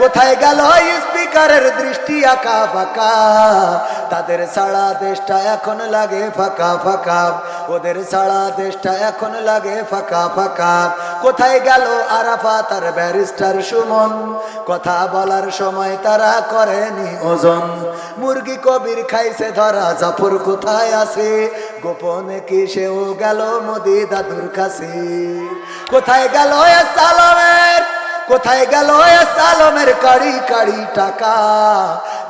কোথায় গেল স্পিকারের দৃষ্টি আঁকা ফাঁকা? তাদের সারা দেশটা এখন লাগে ফাঁকা ফাঁকা। ওদের সারা দেশটা এখন লাগে ফাঁকা ফাঁকা। কোথায় গেল আরাফা তার ব্যারিস্টার সুমন? কথা বলার সময় তারা করেনি ওজন। মুরগি কবির খাইছে ধরা, জাফর কোথায় আছে? গোপনে কি সেও গেল মোদি দাদুর কাছে? কোথায় গেল সালামের কোথায় গেল আলমের কাড়ি কাড়ি টাকা?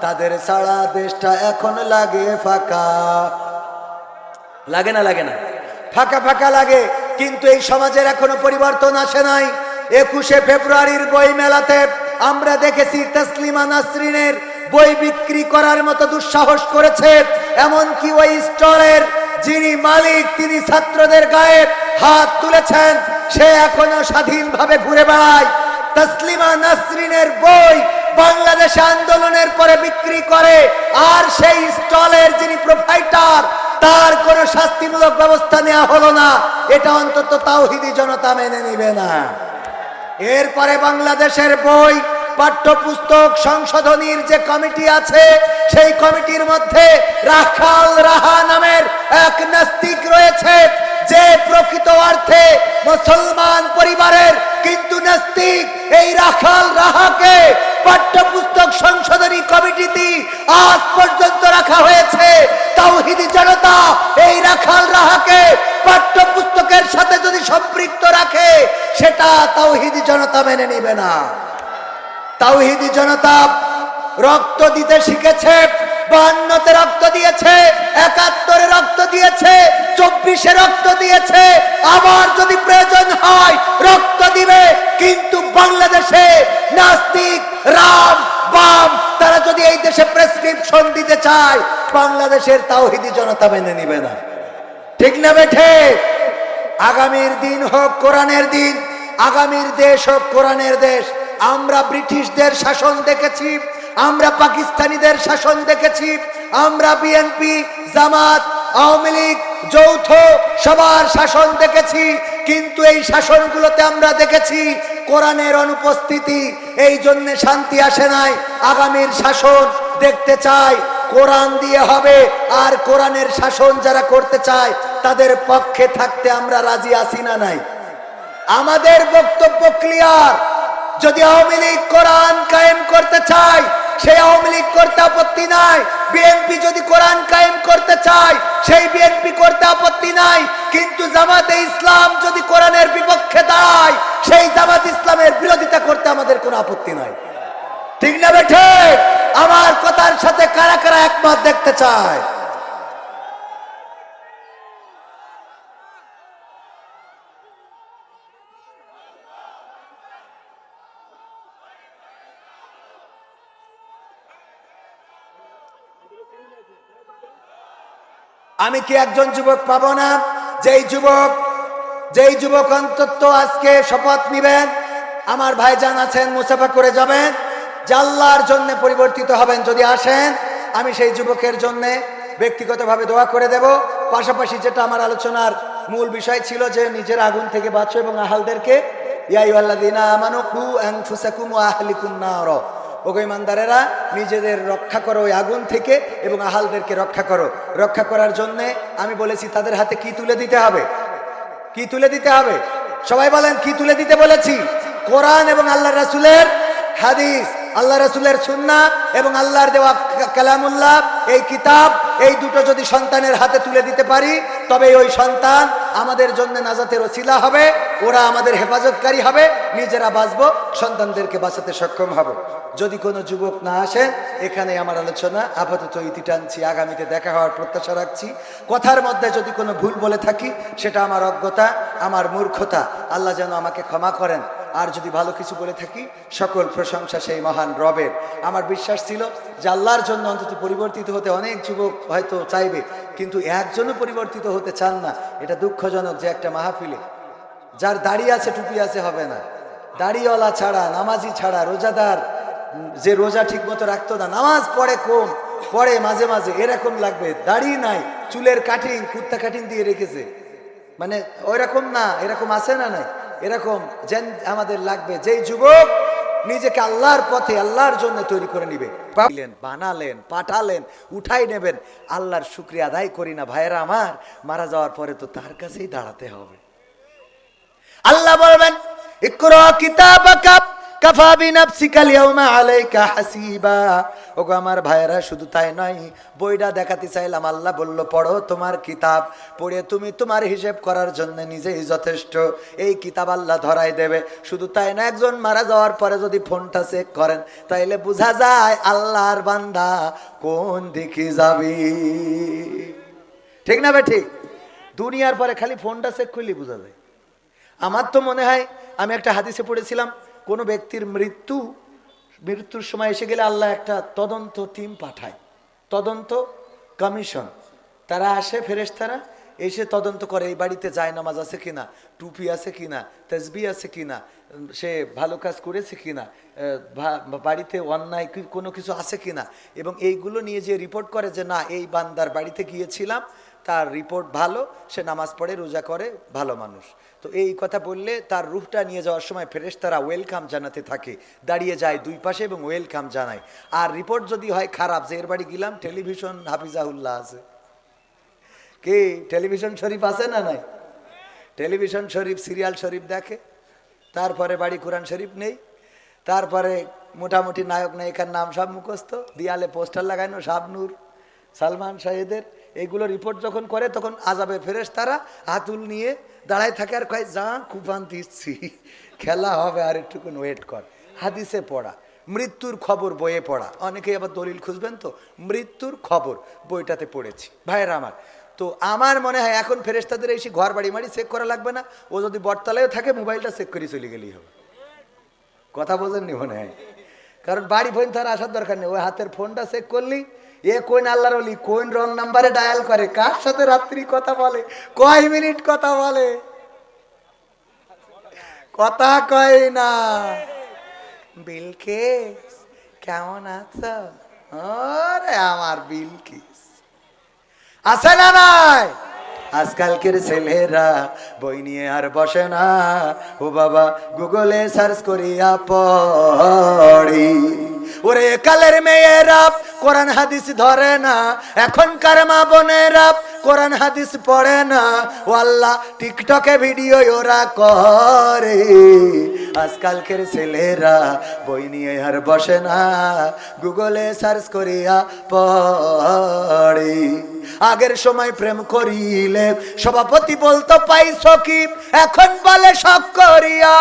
তাদের সারা দেশটা এখন লাগে ফাঁকা। লাগে না লাগে না। ফাঁকা ফাঁকা লাগে, কিন্তু এই সমাজের এখনও পরিবর্তন আসে নাই। একুশে ফেব্রুয়ারির বই মেলাতে আমরা দেখেছি তসলিমা নাসরিনের বই বিক্রি করার মতো দুঃসাহস করেছে। এমনকি ওই স্টলের যিনি মালিক, তিনি ছাত্রদের গায়ে হাত তুলেছেন, সে এখনও স্বাধীনভাবে ঘুরে বেড়ায়। তসলিমা নাসরিনের বই বাংলাদেশ আন্দোলনের পরে বিক্রি করে, আর সেই স্টলের যিনি প্রোভাইডার তার কোনো শাস্তিমূলক ব্যবস্থা নেওয়া হলো না। এটা অন্তত তাওহিদি জনতা মেনে নিবে না। এরপরে বাংলাদেশের বই পাঠ্যপুস্তক সংশোধনীর যে কমিটি আছে, সেই কমিটির মধ্যে রাখাল রাহা নামের এক নাস্তিক রয়েছে, যে প্রকৃত অর্থে মুসলমান পরিবারের কিন্তু নাস্তিক। এই রাখাল রাহাকে পাঠ্যপুস্তক সংশোধনী কমিটিতে আজ পর্যন্ত রাখা হয়েছে। তাওহিদি জনতা এই রাখাল রাহাকে পাঠ্যপুস্তকের সাথে যদি সম্পৃক্ত রাখে, সেটা তাওহিদি জনতা মেনে নিবে না। তাওহিদি জনতা রক্ত দিতে শিখেছে বান্নতে রক্ত দিয়েছে, একাত্তরে রক্ত দিয়েছে, চব্বিশে রক্ত দিয়েছে। আবার যদি প্রয়োজন হয়, রক্ত দিবে। কিন্তু বাংলাদেশে নাস্তিক, রাম, বাম, তারা যদি এই দেশে প্রেসক্রিপশন দিতে চায়, বাংলাদেশের তাওহিদি জনতা মেনে নিবে না। ঠিক না বেঠে? আগামীর দিন হোক কোরআনের দিন, আগামীর দেশ হোক কোরআনের দেশ আমরা ব্রিটিশদের শাসন দেখেছি, আমরা পাকিস্তানিদের শাসন দেখেছি, আমরা বিএনপি জামাত, আওয়ামী লীগ, যৌথ সবার শাসন দেখেছি, কিন্তু এই শাসনগুলোতে আমরা দেখেছি কোরআনের অনুপস্থিতি, এই জন্য শান্তি আসে নাই, আগামীর শাসন দেখতে চাই, কোরআন দিয়ে হবে, আর কোরআনের শাসন যারা করতে চায়, তাদের পক্ষে থাকতে আমরা রাজি আছি না নাই। আমাদের বক্তব্য ক্লিয়ার যদি আওয়ামী লীগ কোরআন কায়েম করতে চায়, সেই আওয়ামী লীগ করতে আপত্তি নাই। বিএনপি যদি কোরআন কায়েম করতে চায়, সেই বিএনপি করতে আপত্তি নাই। কিন্তু জামাতে ইসলাম যদি কোরআনের বিপক্ষে দাঁড়ায়, সেই জামাত ইসলামের বিরোধিতা করতে আমাদের কোনো আপত্তি নাই। ঠিক না বেঠে? আমার কথার সাথে কারা কারা একমত দেখতে চায়? আমি কি একজন যুবক পাব না? যেই যুবক যেই যুবক অন্তত আজকে শপথ নিবেন, আমার ভাইজান আছেন, মুসাফা করে যাবেন জাল্লার জন্য পরিবর্তিত হবেন যদি আসেন, আমি সেই যুবকের জন্য ব্যক্তিগতভাবে দোয়া করে দেব। পাশাপাশি যেটা আমার আলোচনার মূল বিষয় ছিল যে নিজের আগুন থেকে বাঁচো এবং আহালদেরকে ইয়াইয়াল্লাদিনা আমানু কু আনফুসাকুম ওয়া আহলিকুম নার। ওগো ইমানদারেরা, নিজেদের রক্ষা করো ওই আগুন থেকে এবং আহালদেরকে রক্ষা করো। রক্ষা করার জন্যে আমি বলেছি, তাদের হাতে কি তুলে দিতে হবে? কি তুলে দিতে হবে? সবাই বলেন, কি তুলে দিতে বলেছি? কোরআন এবং আল্লাহ রাসুলের হাদিস। আল্লাহ রসুলের সুন্না এবং আল্লাহর দেওয়া কালামুল্লাহ, এই কিতাব, এই দুটো যদি সন্তানের হাতে তুলে দিতে পারি, তবে ওই সন্তান আমাদের জন্য নাজাতের ওসিলা হবে, ওরা আমাদের হেফাজতকারী হবে, নিজেরা বাঁচবো, সন্তানদেরকে বাঁচাতে সক্ষম হব। যদি কোনো যুবক না আসে, এখানে আমার আলোচনা, আপাতত ইতি টানছি, আগামীতে দেখা হওয়ার প্রত্যাশা রাখছি। কথার মধ্যে যদি কোনো ভুল বলে থাকি, সেটা আমার অজ্ঞতা, আমার মূর্খতা, আল্লাহ যেন আমাকে ক্ষমা করেন। আর যদি ভালো কিছু বলে থাকি, সকল প্রশংসা সেই মহান রবের। আমার বিশ্বাস ছিল যে আল্লাহর জন্য অন্তত পরিবর্তিত হতে অনেক যুবক হয়তো চাইবে, কিন্তু একজনও পরিবর্তিত হতে চান না। এটা দুঃখজনক যে একটা মাহফিলে যার দাড়ি আছে, টুপি আছে, হবে না। দাড়িওয়ালা ছাড়া, নামাজি ছাড়া, রোজাদার, যে রোজা ঠিক মতো রাখতো না, নামাজ পড়ে কম, পড়ে মাঝে মাঝে, এরকম লাগবে। দাড়ি নাই, চুলের কাটিং কুর্তা কাটিং দিয়ে রেখেছে। মানে ওইরকম না, এরকম আছে না নাই? এরকম যেন আমাদের লাগবে, যেই যুবক নিজেকে আল্লাহর পথে, আল্লাহর জন্য তৈরি করে নিবে। পাইলেন, বানালেন, পাঠালেন, উঠাই নেবেন। আল্লাহর শুক্রিয়া আদায় করি না, ভাইয়েরা আমার, মারা যাওয়ার পরে তো তার কাছেই দাঁড়াতে হবে। আল্লাহ বলবেন, ইকরা কিতাবাকা কাফা বিনাফসিকা আল-ইয়াওমা আলাইকা হাসিবা। ওগো আমার ভাইয়েরা, শুধু তাই নয়, বইটা দেখাতে চাইলাম। আল্লাহ বলল, পড়ো তোমার কিতাব, পড়ে তুমি তোমার হিসেব করার জন্য নিজেই যথেষ্ট। এই কিতাব আল্লাহ ধরাই দেবে। শুধু তাই না একজন মারা যাওয়ার পরে যদি ফোনটা চেক করেন, তাইলে বোঝা যায় আল্লাহর বান্দা কোন দিকে যাবি। ঠিক না বে ঠিক? দুনিয়ার পরে খালি ফোনটা চেক করলেই বোঝা যায়। আমার তো মনে হয়, আমি একটা হাদিসে পড়েছিলাম কোনো ব্যক্তির মৃত্যু, মৃত্যুর সময় এসে গেলে আল্লাহ একটা তদন্ত টিম পাঠায়। তদন্ত কমিশন তারা আসে, ফেরেশতারা এসে তদন্ত করে, এই বাড়িতে যায় নামাজ আছে কিনা, টুপি আছে কিনা, তসবি আছে কিনা, সে ভালো কাজ করেছে কিনা বাড়িতে অন্যায় কোনো কিছু আছে কিনা, এবং এইগুলো নিয়ে যে রিপোর্ট করে যে না, এই বান্দার বাড়িতে গিয়েছিলাম তার রিপোর্ট ভালো, সে নামাজ পড়ে, রোজা করে, ভালো মানুষ। তো এই কথা বললে তার রুহটা নিয়ে যাওয়ার সময় ফেরেশ তারা ওয়েলকাম জানাতে থাকে। দাঁড়িয়ে যায় দুই পাশে এবং ওয়েলকাম জানায়। আর রিপোর্ট যদি হয় খারাপ, যে এর বাড়ি গেলাম, টেলিভিশন হাফিজাহুল্লাহ আছে। কি? টেলিভিশন শরীফ আছে না নাই? টেলিভিশন শরীফ, সিরিয়াল শরীফ দেখে। তারপরে বাড়ি কোরআন শরীফ নেই। তারপরে মোটামুটি নায়ক নায়িকার নাম সব মুখস্থ। দিয়ালে পোস্টার লাগানো, শাবনুর, সালমান শাহেদের। এইগুলো রিপোর্ট যখন করে, তখন আজাবে ফেরেস তারা হাতুল নিয়ে দাঁড়ায় থাকে আর কয়, যা কুপান দিচ্ছি খেলা হবে আর একটুকুন ওয়েট কর। হাদিসে পড়া, মৃত্যুর খবর বইয়ে পড়া। অনেকেই আবার দলিল খুঁজবেন তো, মৃত্যুর খবর বইটাতে পড়েছি। ভাইয়ের আমার, তো আমার মনে হয় এখন ফেরেস্তাদের এসে ঘর বাড়ি মাড়ি চেক করা লাগবে না। ও যদি বটতলায়ও থাকে, মোবাইলটা চেক করে চলে গেলেই হবে। কথা বোঝেননি মনে হয়? কারণ বাড়ি ফোন তার আসার দরকার নেই। ওই হাতের ফোনটা চেক করলি এ কোন আল্লাহর অলি কোন রং নাম্বারে ডায়াল করে? কার সাথে রাত্রি কথা বলে? কয় মিনিট কথা বলে? কথা কয় না। বিলকে কেমন আছো? আমার বিলকিস আছে না নাই? আজকালকের ছেলেরা বই নিয়ে আর বসে না। ও বাবা, গুগলে সার্চ করিয়া পড়ি। ওরে কালের মেয়েরা, কোরআন হাদিস ধরে না। এখনকার মা বোনেরা কোরআন হাদিস পড়ে না। ও আল্লাহ, টিকটকে ভিডিও ওরা করে। আজকালকের ছেলেরা বই নিয়ে আর বসে না। গুগলে সার্চ করিয়া পড়ে। আগের সময় প্রেম করিলে সভাপতি বলতো পাইছ কি এখন বলে শখ করিয়া।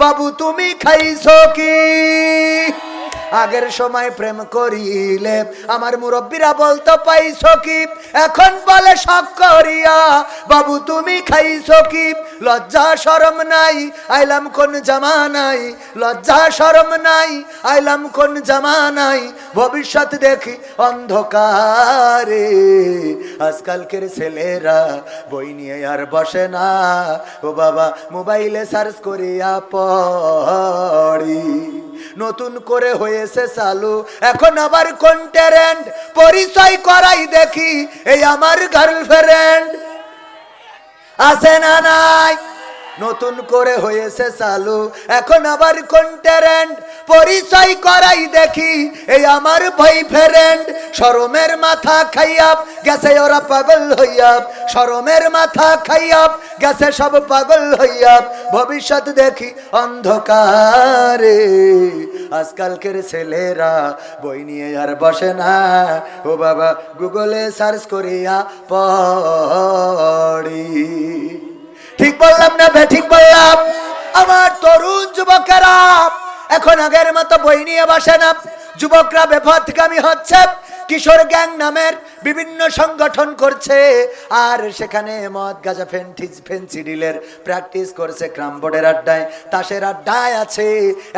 বাবু, তুমি খাইছ কি? আগের সময় প্রেম করিলে। আমার মুরব্বীরা বলতো পাইছ কি? এখন বলে সব করিয়া বাবু, তুমি খাইছ কি? লজ্জা, শরম নাই, আইলাম কোন জামানাই লজ্জা, শরম নাই, আইলাম কোন জামানাই ভবিষ্যৎ দেখি অন্ধকারে। আজকালকের ছেলেরা বই নিয়ে আর বসে না। ও বাবা, মোবাইলে সার্চ করিয়া পড়ি। নতুন করে হয়েছে চালু। এখন আবার কোন ট্যারেন্ট পরিচয় করাই দেখি, এই আমার গার্লফ্রেন্ড। আছে না নাই? নতুন করে হয়েছে চালু। এখন আবার কোন ট্যারেন্ট পরিচয় করাই দেখি, এই আমার ভাই ফ্রেন্ড শরমের মাথা খাইয়াপ গেছে, ওরা পাগল হইয়াপ শরমের মাথা খাইয়াপ গেছে, সব পাগল হইয়াপ ভবিষ্যৎ দেখি অন্ধকারে। আজকালকের ছেলেরা বই নিয়ে আর বসে না। ও বাবা, গুগলে সার্চ করিয়া পড়ি। ঠিক বললাম না ঠিক বললাম। আমার তরুণ যুবকেরা, এখন আগের মতো বই নিয়ে বসে না। যুবকরা বেপথগামী হচ্ছে। কিশোর গ্যাং নামের বিভিন্ন সংগঠন করছে, আর সেখানে মদ, গাজা ফেন্টিস ফেন্সিডিলের প্র্যাকটিস করছে, ক্রাম বোর্ডের আড্ডায়, তাসের আড্ডায় আছে,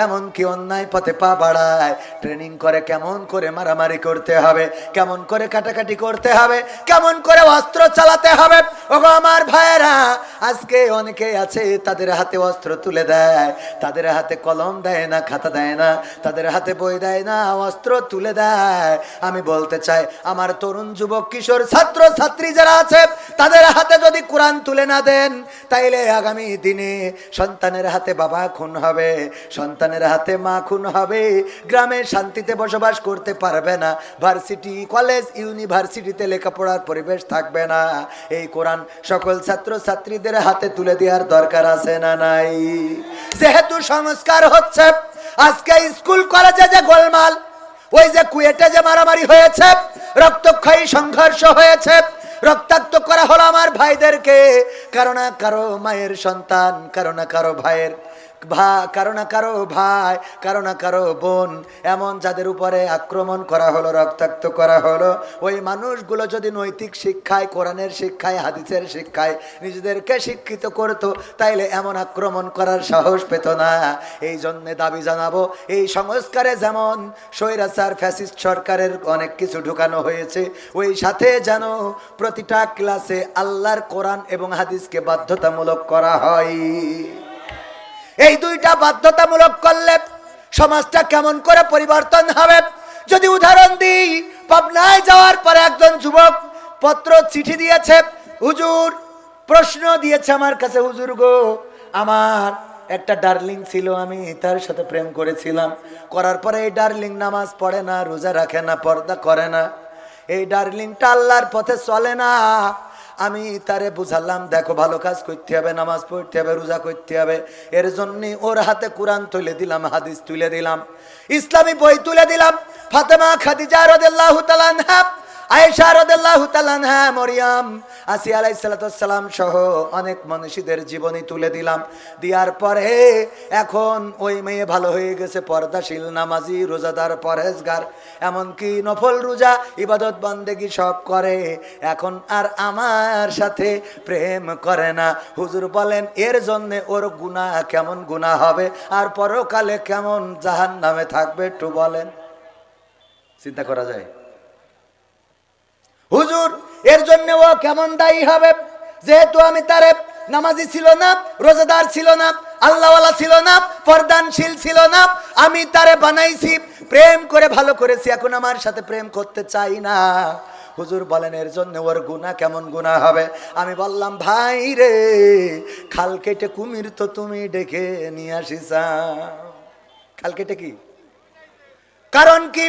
এমনকি অন্যায় পথে পা বাড়ায়। ট্রেনিং করে কেমন করে মারামারি করতে হবে, কেমন করে কাটাকাটি করতে হবে, কেমন করে অস্ত্র চালাতে হবে। ওগো আমার ভাইয়েরা, আজকে অনেকে আছে, তাদের হাতে অস্ত্র তুলে দেয়, তাদের হাতে কলম দেয় না, খাতা দেয় না, তাদের হাতে বই দেয় না, অস্ত্র তুলে দেয়। আমি বলতে চাই, আমার তরুণ যুবক, কিশোর, ছাত্র, ছাত্রী যারা আছে, তাদের হাতে যদি কোরআন তুলে না দেন, তাইলে আগামী দিনে সন্তানের হাতে বাবা খুন হবে, সন্তানের হাতে মা খুন হবে, গ্রামে শান্তিতে বসবাস করতে পারবে না, ভার্সিটি, কলেজ, ইউনিভার্সিটিতে লেখাপড়ার পরিবেশ থাকবে না। এই কোরআন সকল ছাত্র, ছাত্রীদের হাতে তুলে দেওয়ার দরকার আছে না নাই? যেহেতু সংস্কার হচ্ছে, আজকে স্কুল, কলেজে যে গোলমাল, ওই যে কুয়েটে যে মারামারি হয়েছে রক্তক্ষয়ী সংঘর্ষ হয়েছে। রক্তাক্ত করা হলো আমার ভাইদেরকে। কারও না কারও মায়ের সন্তান, কারও না কারও ভাইয়ের ভা, কারও না কারও ভাই, কারও না কারও বোন, এমন যাদের উপরে আক্রমণ করা হলো, রক্তাক্ত করা হলো। ওই মানুষগুলো যদি নৈতিক শিক্ষায়, কোরআনের শিক্ষায়, হাদিসের শিক্ষায় নিজেদেরকে শিক্ষিত করতো, তাইলে এমন আক্রমণ করার সাহস পেত না। এই জন্যে দাবি জানাব, এই সংস্কারে যেমন স্বৈরাচার, ফ্যাসিস্ট সরকারের অনেক কিছু ঢুকানো হয়েছে, ওই সাথে যেন প্রতিটা ক্লাসে আল্লাহর কোরআন এবং হাদিসকে বাধ্যতামূলক করা হয়। এই দুইটা বাধ্যতামূলক করলে সমাজটা কেমন করে পরিবর্তন হবে? যদি উদাহরণ দিই, পাবনায় যাওয়ার পরে একজন যুবক পত্র চিঠি দিয়েছে, হুজুর, প্রশ্ন দিয়েছে আমার কাছে, হুজুর গো, আমার একটা ডার্লিং ছিল, আমি তার সাথে প্রেম করেছিলাম। করার পরে এই ডার্লিং নামাজ পড়ে না, রোজা রাখে না, পর্দা করে না। এই ডার্লিংটা আল্লাহর পথে চলে না। আমি তারে বুঝালাম, দেখো ভালো কাজ করতে হবে, নামাজ পড়তে হবে, রোজা করতে হবে। এর জন্য ওর হাতে কোরআন তুলে দিলাম, হাদিস তুলে দিলাম। ইসলামী বই তুলে দিলাম। ফাতেমা খাদিজা রদেল্লাহু তালানহা আয়েশা রদেল্লাহু তালানহা মরিয়াম আসি আলাই সালাতাম সহ অনেক মনীষীদের জীবনী তুলে দিলাম। দেওয়ার পরে এখন ওই মেয়ে ভালো হয়ে গেছে, পর্দাশীল, নামাজি, রোজাদার পরেজগার এমনকি নফল রোজা, ইবাদত, বন্দেগি সব করে। এখন আর আমার সাথে প্রেম করে না। হুজুর বলেন, এর জন্যে ওর গুণা কেমন গুণা হবে? আর পরকালে কেমন জাহান নামে থাকবে? একটু বলেন। চিন্তা করা যায়? হুজুর, এর জন্য ও কেমন দায়ী হবে? যেহেতু আমি তারে নামাজি ছিল না, রোজাদার ছিল না, আল্লাহওয়ালা ছিল না, পর্দানশীল ছিল না, আমি তারে বানাইছি, প্রেম করে ভালো করেছি, এখন আমার সাথে প্রেম করতে চাই না। হুজুর বলেন, এর জন্য ওর গুণা কেমন গুণা হবে? আমি বললাম, ভাই রে, খাল কেটে কুমির তো তুমি ডেকে নিয়ে আসিস খাল কেটে কি? কারণ কি?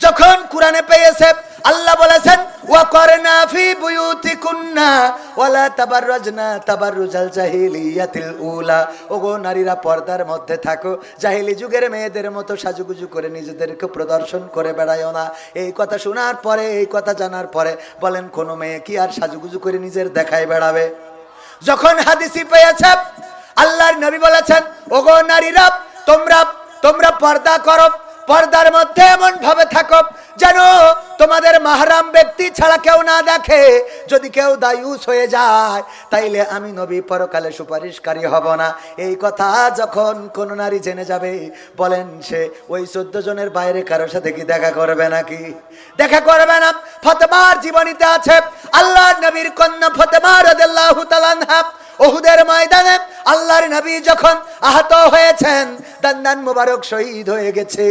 যখন কোরআনে পেয়েছে, আল্লাহ বলেছেন ওয়া করনা ফি বুয়ুতিকুন্না, ওয়ালা তাবাররাজনা তাবাররুজাল জাহিলিয়াতিল উলা। ওগো নারীরা পর্দার মধ্যে থাকো, জাহিলি যুগের মেয়েদের মতো সাজুগুজু করে নিজেদেরকে প্রদর্শন করে বেড়ায়ও না। এই কথা শোনার পরে, এই কথা জানার পরে বলেন, কোনো মেয়ে কি আর সাজুগুজু করে নিজের দেখায় বেড়াবে? যখন হাদিসি পেয়েছে, আল্লাহর নবী বলেছেন, ওগো নারীরা, তোমরা তোমরা পর্দা করো। পর্দার মধ্যে এমন তোমাদের মাহরাম ব্যক্তি ছাড়া কেউ না দেখে। যদি কেউ দায়ুস হয়ে যায়, তাইলে আমি নবী পরকালে সুপারিশকারী হব না। এই কথা যখন কোন নারী জেনে যাবে, বলেন সে, ওই চোদ্দ জনের বাইরে কারোর সাথে কি দেখা করবে নাকি? দেখা করবে না। ফতেমার জীবনীতে আছে আল্লাহ নবীর কন্যা ফতেমা রাদিয়াল্লাহু তাআলা আনহা। ওহুদের ময়দানে আল্লাহর নবী যখন আহত হয়েছেন, দান্দান মোবারক শহীদ হয়ে গেছে।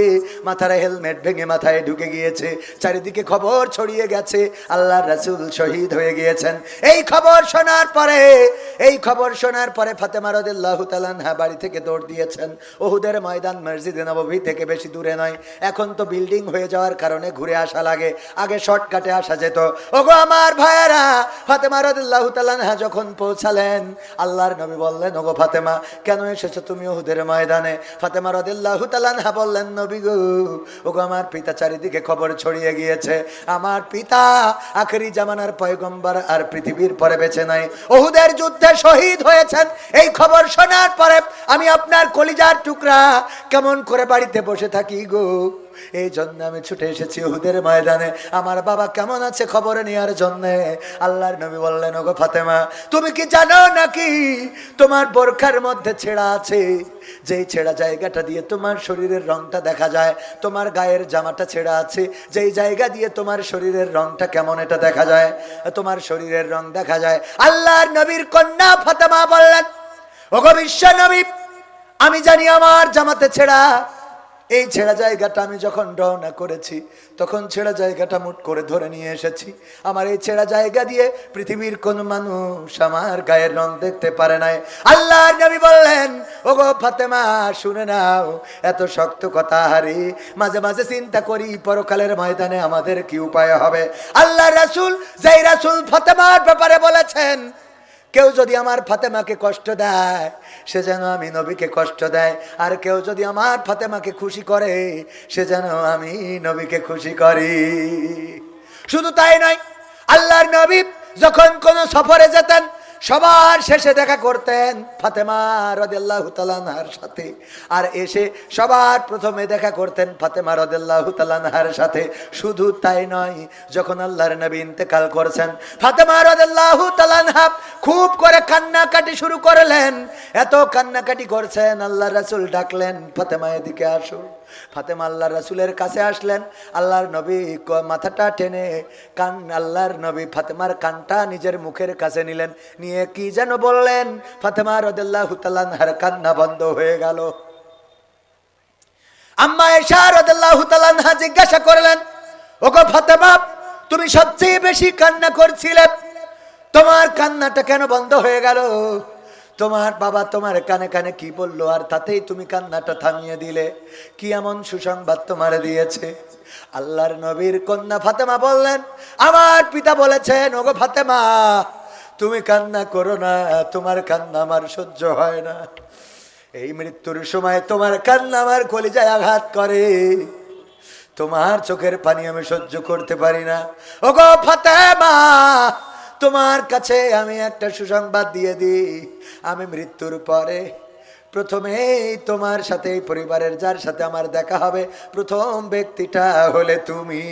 মাথার হেলমেট ভেঙে মাথায় ঢুকে গিয়েছে। চারিদিকে খবর ছড়িয়ে গেছে, আল্লাহর রাসূল শহীদ হয়ে গিয়েছেন। এই খবর শোনার পরে, এই খবর শোনার পরে ফাতেমা রাদিয়াল্লাহু তাআলা বাড়ি থেকে দৌড় দিয়েছেন। ওহুদের ময়দান মসজিদে নববী থেকে বেশি দূরে নয়। এখন তো বিল্ডিং হয়ে যাওয়ার কারণে ঘুরে আসা লাগে। আগে শর্টকাটে আসা যেত। ওগো আমার ভাইয়েরা, ফাতেমা রাদিয়াল্লাহু তাআলা আনহা যখন পৌঁছালেন আল্লাহর নবী বললেন, ওগো ফাতেমা, কেন এসেছ তুমি ওহুদের ময়দানে? ফাতেমা রদিল্লাহু তালানহা বললেন, নবী গো, ওগো আমার পিতা চারিদিকে খবর ছড়িয়ে গিয়েছে। আমার পিতা আখেরি জামানার পয়গম্বর আর পৃথিবীর পরে বেছে নাই। ওহুদের যুদ্ধে শহীদ হয়েছেন। এই খবর শোনার পরে আমি আপনার কলিজার টুকরা কেমন করে বাড়িতে বসে থাকি গো? এই জন্য আমি ছুটে এসেছি ওহুদের ময়দানে। আমার বাবা কেমন আছে খবর নেওয়ার জন্য? আল্লাহর নবী বললেন, ওগো ফাতেমা, তুমি কি জানো নাকি তোমার বোরখার মধ্যে ছেঁড়া আছে? যেই ছেঁড়া জায়গাটা দিয়ে তোমার শরীরের রংটা দেখা যায়, তোমার গায়ের জামাটা ছেঁড়া আছে, যেই জায়গা দিয়ে তোমার শরীরের রংটা কেমন এটা দেখা যায়, তোমার শরীরের রং দেখা যায়। আল্লাহর নবীর কন্যা ফাতেমা বললেন, ওগো বিশ্ব নবী, আমি জানি আমার জামাতে ছেঁড়া এই ছেঁড়া জায়গাটা আমি যখন রওনা করেছি, তখন ছেঁড়া জায়গাটা মুট করে ধরে নিয়ে এসেছি। আমার এই ছেঁড়া জায়গা দিয়ে পৃথিবীর কোন মানুষ আমার গায়ের রং দেখতে পারে নাই। আল্লাহ বললেন, ওগো ফাতেমা, শুনে নাও, এত শক্ত কথা, হারি। মাঝে মাঝে চিন্তা করি, পরকালের ময়দানে আমাদের কি উপায় হবে? আল্লাহ রাসূল, যেই রাসূল ফাতেমার ব্যাপারে বলেছেন কেউ যদি আমার ফাতেমাকে কষ্ট দেয়, সে যেন আমি নবীকে কষ্ট দেয়। আর কেউ যদি আমার ফাতেমাকে খুশি করে, সে যেন আমি নবীকে খুশি করি। শুধু তাই নয়, আল্লাহর নবী যখন কোন সফরে যেতেন সবার শেষে দেখা করতেন ফাতেমা সাথে। আর এসে সবার প্রথমে দেখা করতেন ফাতেমা রদেল্লাহ সাথে। শুধু তাই নয়, যখন আল্লাহর নবী ইন্তেকাল করছেন, ফাতেমা রদেল্লাহ খুব করে কান্নাকাটি শুরু করলেন। এত কান্নাকাটি করছেন আল্লাহ রাসুল ডাকলেন, ফাতেমা, এদিকে আসো। ফাতেমা আল্লাহ রাসুলের কাছে আসলেন। আল্লাহর নবী মাথাটা টেনে কান আল্লাহর নবী ফাতেমার কানটা নিজের মুখের কাছে নিলেন। নিয়ে কি যেন বললেন, ফাতেমা রদুল্লাহ তালানহার কান্না বন্ধ হয়ে গেল। আম্মা এশা রদুল্লাহ তালানহা জিজ্ঞাসা করলেন, ওগো ফাতেমা, তুমি সবচেয়ে বেশি কান্না করছিলে। তোমার কান্নাটা কেন বন্ধ হয়ে গেল? তোমার বাবা তোমার কানে কানে কি বলল? আর তাতেই তুমি কান্নাটা থামিয়ে দিলে। কি এমন সুসংবাদ তোমার দিয়েছে? আল্লাহর নবীর কন্যা ফাতেমা বললেন, আমার পিতা বলেছেন, ওগো ফাতেমা, তুমি কান্না করো না, তোমার কান্না আমার সহ্য হয় না। এই মৃত্যুর সময় তোমার কান্না আমার কলিজায় আঘাত করে। তোমার চোখের পানি আমি সহ্য করতে পারি না। ওগো ফাতেমা তোমার কাছে আমি একটা সুসংবাদ দিয়ে দিই। আমি মৃত্যুর পরে প্রথমেই তোমার সাথে, পরিবারের যার সাথে আমার দেখা হবে, প্রথম ব্যক্তিটা হলে তুমি।